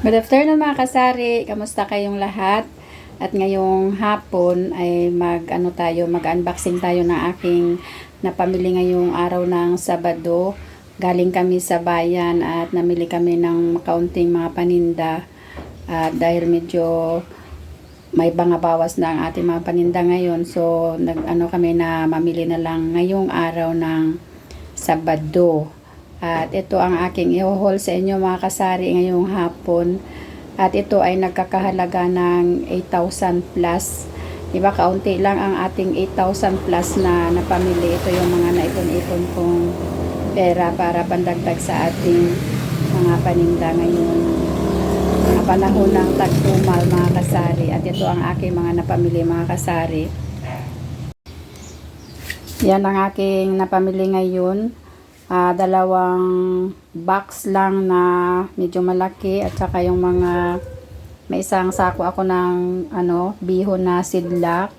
Good afternoon mga kasari. Kamusta kayong lahat? At ngayong hapon ay mag ano tayo, mag-unboxing tayo ng aking napamili ngayong araw ng Sabado. Galing kami sa bayan at namili kami ng kaunting mga paninda. At dahil medyo may banga bawas na ang ating mga paninda ngayon. So, nag ano kami na mamili na lang ngayong araw ng Sabado. At ito ang aking i-haul sa inyo mga kasari ngayong hapon. At ito ay nagkakahalaga ng 8,000 plus. Diba, kaunti lang ang ating 8,000 plus na napamili. Ito yung mga naipon-ipon kong pera para pandagdag sa ating mga paninda ngayon. Mga panahon ng tagtumal mga kasari. At ito ang aking mga napamili mga kasari. Yan ang aking napamili ngayon. Ah, dalawang box lang na medyo malaki at saka yung mga may isang sako ako ng ano, bihon na sidlak.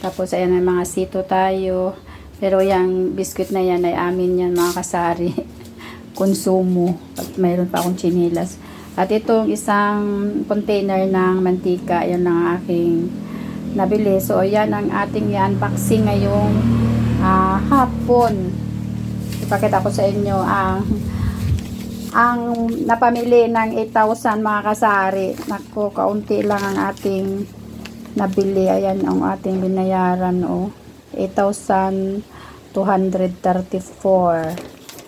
Tapos ayan may mga sito tayo. Pero yung biscuit na yan ay amin yan mga kasari. Konsumo. At mayroon pa akong chinilas. At itong isang container ng mantika, yan ang aking nabili. So, yan ang ating i-unboxing ngayong ah, hapon. Ipakita ko sa inyo ang ang napamili ng 8,000 mga kasari. Nako, kaunti lang ang ating nabili. Ayan ang ating binayaran. Oh. 8,234.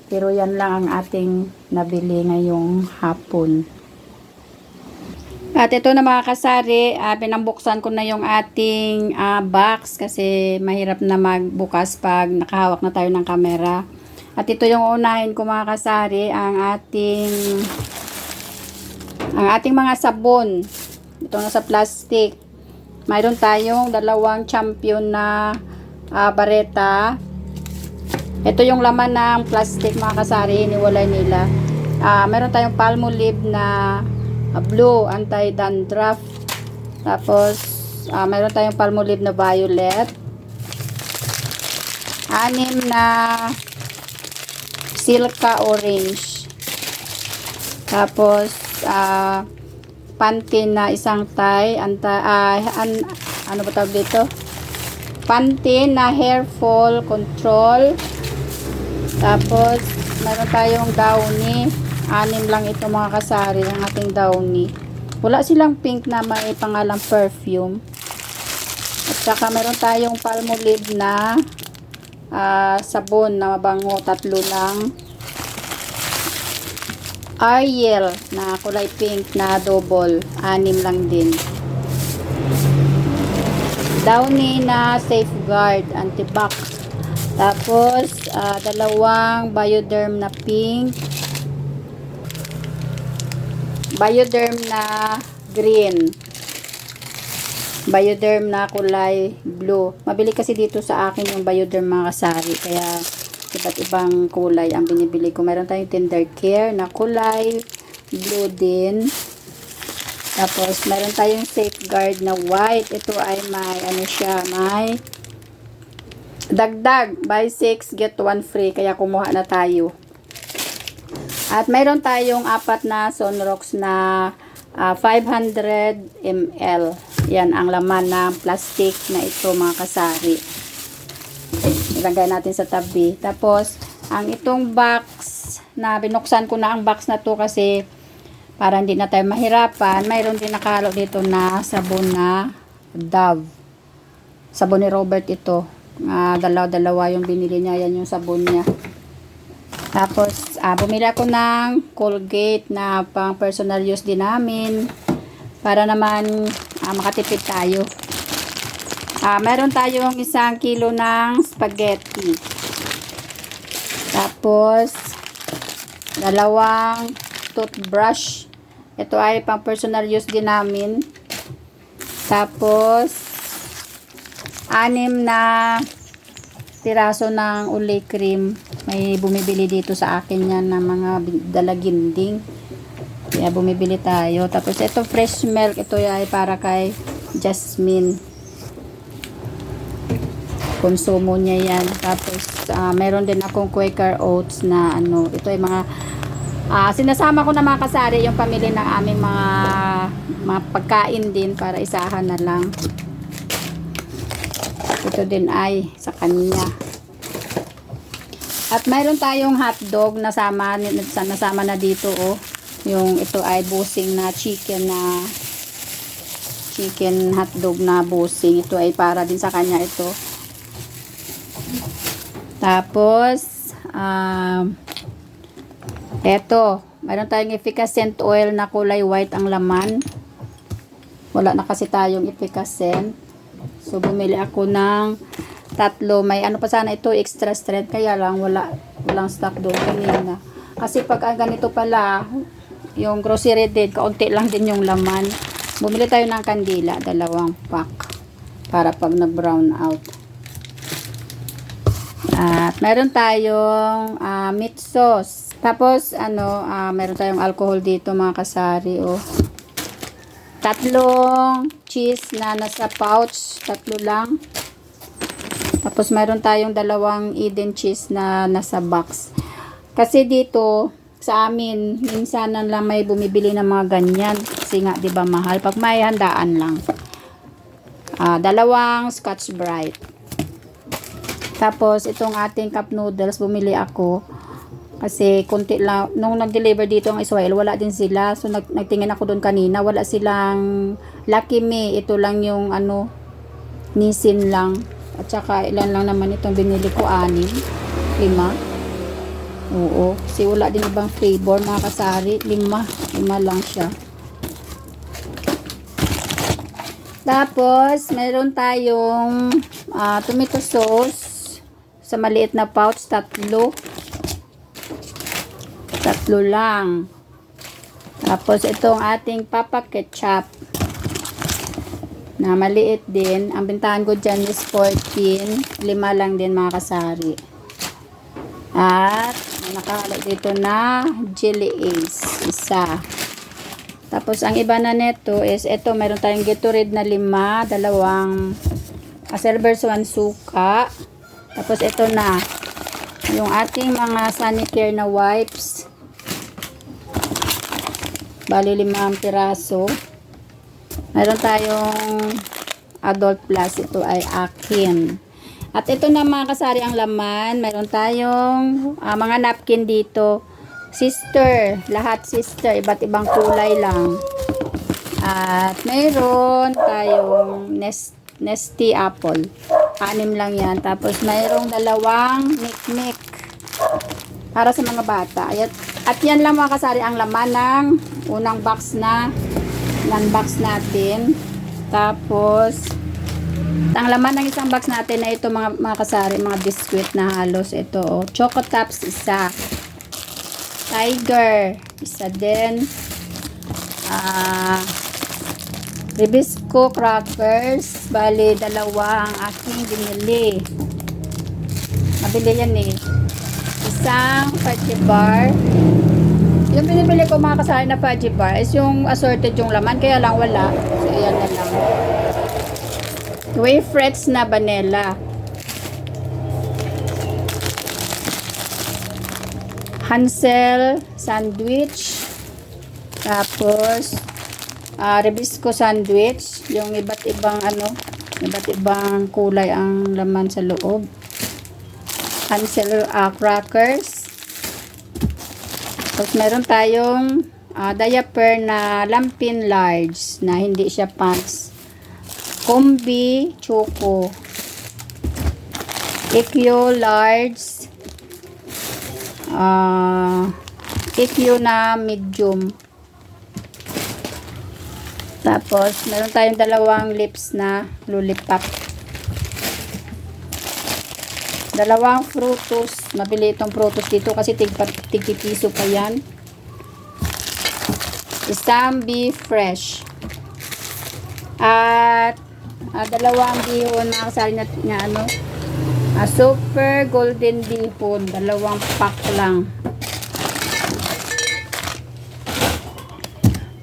Pero yan lang ang ating nabili ngayong hapon. At ito na mga kasari, uh, pinambuksan ko na yung ating ah, box kasi mahirap na magbukas pag nakahawak na tayo ng camera. At ito yung unahin ko mga kasari, ang ating ang ating mga sabon. Ito na sa plastic. Mayroon tayong dalawang champion na ah, bareta. Ito yung laman ng plastic mga kasari, iniwalay nila. Ah, meron tayong palmolive na ah, blue anti-dandruff. Tapos ah, meron tayong palmolive na violet. Anim na Silka orange. Tapos, ah, Pantene na isang tie. Anta, ah, an, ano ba tawag dito? Pantene na hair fall control. Tapos, meron tayong Downy. Anim lang ito mga kasari ng ating Downy. Wala silang pink na may pangalang perfume. At saka meron tayong Palmolive na ah, sabon na mabango, tatlo lang. Ariel na kulay pink na double, anim lang din. Downy na safeguard, antibac. Tapos, ah, dalawang Bioderm na pink. Bioderm na green. Bioderm na kulay blue. Mabili kasi dito sa akin yung Bioderm mga kasari. Kaya iba't ibang kulay ang binibili ko. Meron tayong Tender Care na kulay blue din. Tapos meron tayong Safeguard na white. Ito ay may ano siya, may dagdag. Buy 6, get 1 free. Kaya kumuha na tayo. At mayroon tayong apat na Sunrox na ah, 500 ml. Yan ang laman ng plastic na ito mga kasari. Ilagay natin sa tabi. Tapos, ang itong box na binuksan ko na ang box na to kasi para hindi na tayo mahirapan, mayroon din nakalo dito na sabon na Dove. Sabon ni Robert ito. Ah, dalawa-dalawa yung binili niya. Yan yung sabon niya. Tapos, ah, bumili ako ng Colgate na pang personal use din namin. Para naman ah, makatipid tayo. Ah, meron tayong isang kilo ng spaghetti. Tapos, dalawang toothbrush. Ito ay pang personal use din namin. Tapos, anim na tiraso ng uli cream. May bumibili dito sa akin yan ng mga dalaginding. Kaya bumibili tayo. Tapos ito fresh milk. Ito ay para kay Jasmine. Konsumo niya yan. Tapos uh, meron din akong Quaker Oats na ano. Ito ay mga Ah, sinasama ko na mga kasari yung pamili ng aming mga, mga pagkain din para isahan na lang. Ito din ay sa kanya. At mayroon tayong hotdog na sama, nasama na dito oh. Yung ito ay busing na chicken na chicken hotdog na busing. Ito ay para din sa kanya ito. Tapos, um, eto, mayroon tayong efficacent oil na kulay white ang laman. Wala na kasi tayong efficacent. So, bumili ako ng tatlo. May ano pa sana ito, extra strength. Kaya lang, wala, walang stock doon kanina. Kasi pag ganito pala, yung grocery din, kaunti lang din yung laman. Bumili tayo ng kandila, dalawang pack. Para pag nag-brown out. At meron tayong ah, meat sauce. Tapos, ano, ah, meron tayong alcohol dito mga kasari, oh. Tatlong cheese na nasa pouch. Tatlo lang. Tapos, meron tayong dalawang Eden cheese na nasa box. Kasi dito, sa amin, minsan lang may bumibili ng mga ganyan. Kasi nga, di ba mahal? Pag may handaan lang. Ah, dalawang Scotch Brite. Tapos, itong ating cup noodles, bumili ako. Kasi, konti lang, nung nag-deliver dito ang Israel, wala din sila. So, nag, nagtingin ako doon kanina, wala silang Lucky Me. Ito lang yung, ano, Nissin lang. At saka, ilan lang naman itong binili ko, anim. Lima. Oo. Kasi wala din ibang flavor, mga kasari. Lima. Lima lang siya. Tapos, meron tayong ah, tomato sauce sa maliit na pouch, tatlo. Tatlo lang. Tapos, itong ating papa ketchup na maliit din. Ang bintahan ko dyan is 14. Lima lang din mga kasari. At, may nakakalak dito na jelly ace. Isa. Tapos, ang iba na neto is, ito, meron tayong Gatorade na lima, dalawang uh, Silver Swan suka. Tapos, ito na, yung ating mga Sanicare na wipes. Bali, limang piraso. Meron tayong adult plus. Ito ay akin. At ito na mga kasari ang laman. Meron tayong ah, mga napkin dito. Sister. Lahat sister. Iba't ibang kulay lang. At mayroon tayong nest, nesty apple. Anim lang yan. Tapos mayroong dalawang mikmik. Para sa mga bata. At, at yan lang mga kasari ang laman ng unang box na non-box natin. Tapos, ang laman ng isang box natin na ito mga, mga kasari, mga biscuit na halos. Ito, oh. Choco Tops, isa. Tiger, isa din. Ah, Ribisco crackers, bali dalawa ang aking binili. Mabili yan eh. Isang fudgy bar. Yung binibili ko mga kasari na fudgy bar is yung assorted yung laman, kaya lang wala. So, ayan na lang. Wafrets na vanilla. Hansel sandwich. Tapos, ah Ribisco sandwich. Yung iba't ibang ano, iba't ibang kulay ang laman sa loob. Hansel ah, crackers. Tapos meron tayong ah, diaper na lampin large na hindi siya pants. Combi choco. EQ large. Ah, EQ na medium. Tapos, meron tayong dalawang lips na lollipop. Dalawang frutos. Mabili itong frutos dito kasi tig, tigpipiso pa yan. Isang beef fresh. At ah, dalawang bihon na kasali na, na ano. ah, super golden bihon. Dalawang pack lang.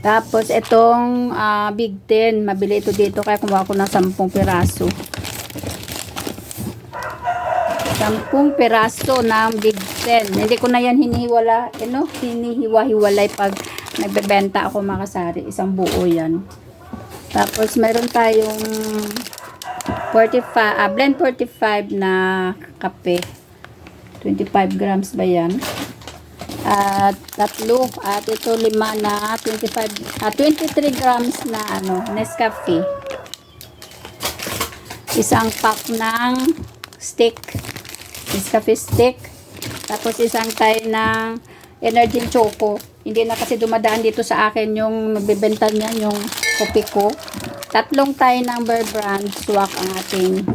Tapos itong ah, Big Ten, mabili ito dito kaya kumuha ko ng 10 piraso. Sampung peraso ng Big Ten. Hindi ko na yan hinihiwala, ano, hinihiwa-hiwalay pag nagbebenta ako mga kasari. Isang buo yan. Tapos meron tayong 45, ah, blend 45 na kape. 25 grams ba yan? At tatlo. At ito lima na 25, ah, 23 grams na ano, Nescafe. Isang pack ng stick. Nescafe stick. Tapos isang tayo ng Energy Choco. Hindi na kasi dumadaan dito sa akin yung nagbebenta niyan, yung kopi ko. Tatlong ng Bear Brand swak ang ating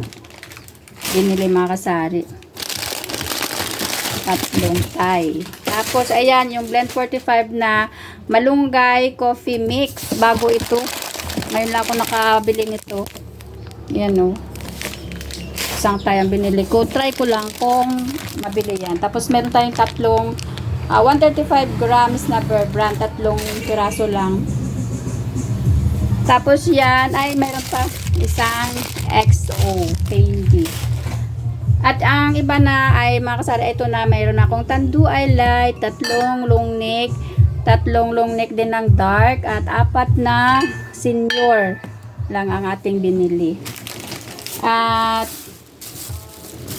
binili mga kasari. Tatlong tay. Tapos, ayan, yung Blend 45 na malunggay coffee mix. Bago ito. Ngayon lang ako nakabili nito. Yan o. Isang tayo ang binili ko. Try ko lang kung mabili yan. Tapos, meron tayong tatlong ah, 135 grams na per brand. Tatlong piraso lang. Tapos yan, ay meron pa isang XO candy. At ang iba na ay mga kasara, ito na mayroon akong Tandu I Light, tatlong long neck, tatlong long neck din ng dark, at apat na senior lang ang ating binili. At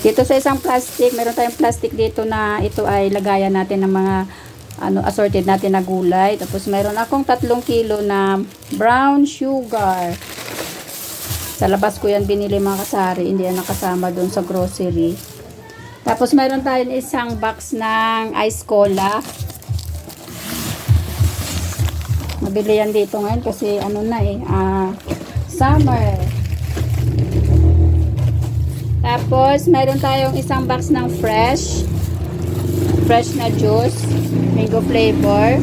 dito sa isang plastic, meron tayong plastic dito na ito ay lagayan natin ng mga ano assorted natin na gulay. Tapos meron akong tatlong kilo na brown sugar. Sa labas ko yan binili mga kasari, hindi yan nakasama doon sa grocery. Tapos meron tayong isang box ng ice cola. Mabili yan dito ngayon kasi ano na eh, ah, summer. Tapos meron tayong isang box ng fresh fresh na juice, mango flavor.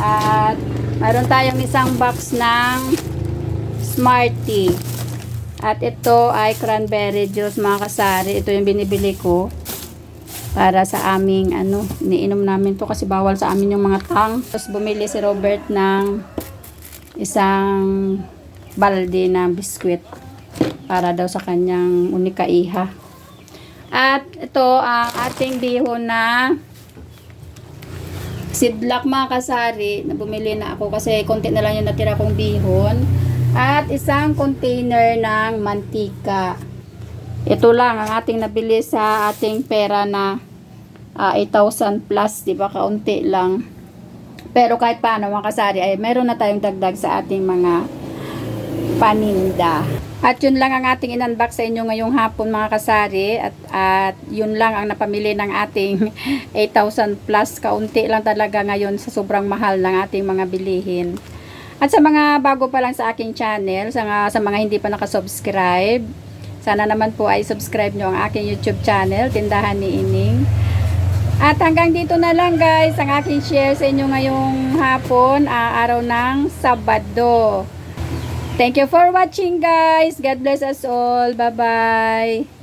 At meron tayong isang box ng Smartie. At ito ay cranberry juice mga kasari. Ito yung binibili ko para sa aming ano, iniinom namin to kasi bawal sa amin yung mga tang. Tapos bumili si Robert ng isang balde na biskwit para daw sa kanyang unika iha. At ito ang ating bihon na sidlak mga kasari na bumili na ako kasi konti na lang yung natira kong bihon. At isang container ng mantika. Ito lang ang ating nabili sa ating pera na ah, 8,000 plus, di ba? Kaunti lang. Pero kahit paano mga kasari ay meron na tayong dagdag sa ating mga paninda. At yun lang ang ating in-unbox sa inyo ngayong hapon mga kasari at, at yun lang ang napamili ng ating 8,000 plus kaunti lang talaga ngayon sa sobrang mahal ng ating mga bilihin. At sa mga bago pa lang sa aking channel, sa, sa mga hindi pa nakasubscribe, sana naman po ay subscribe nyo ang aking YouTube channel, Tindahan ni Ining. At hanggang dito na lang guys, ang aking share sa inyo ngayong hapon, ah, araw ng Sabado. Thank you for watching guys. God bless us all. Bye-bye.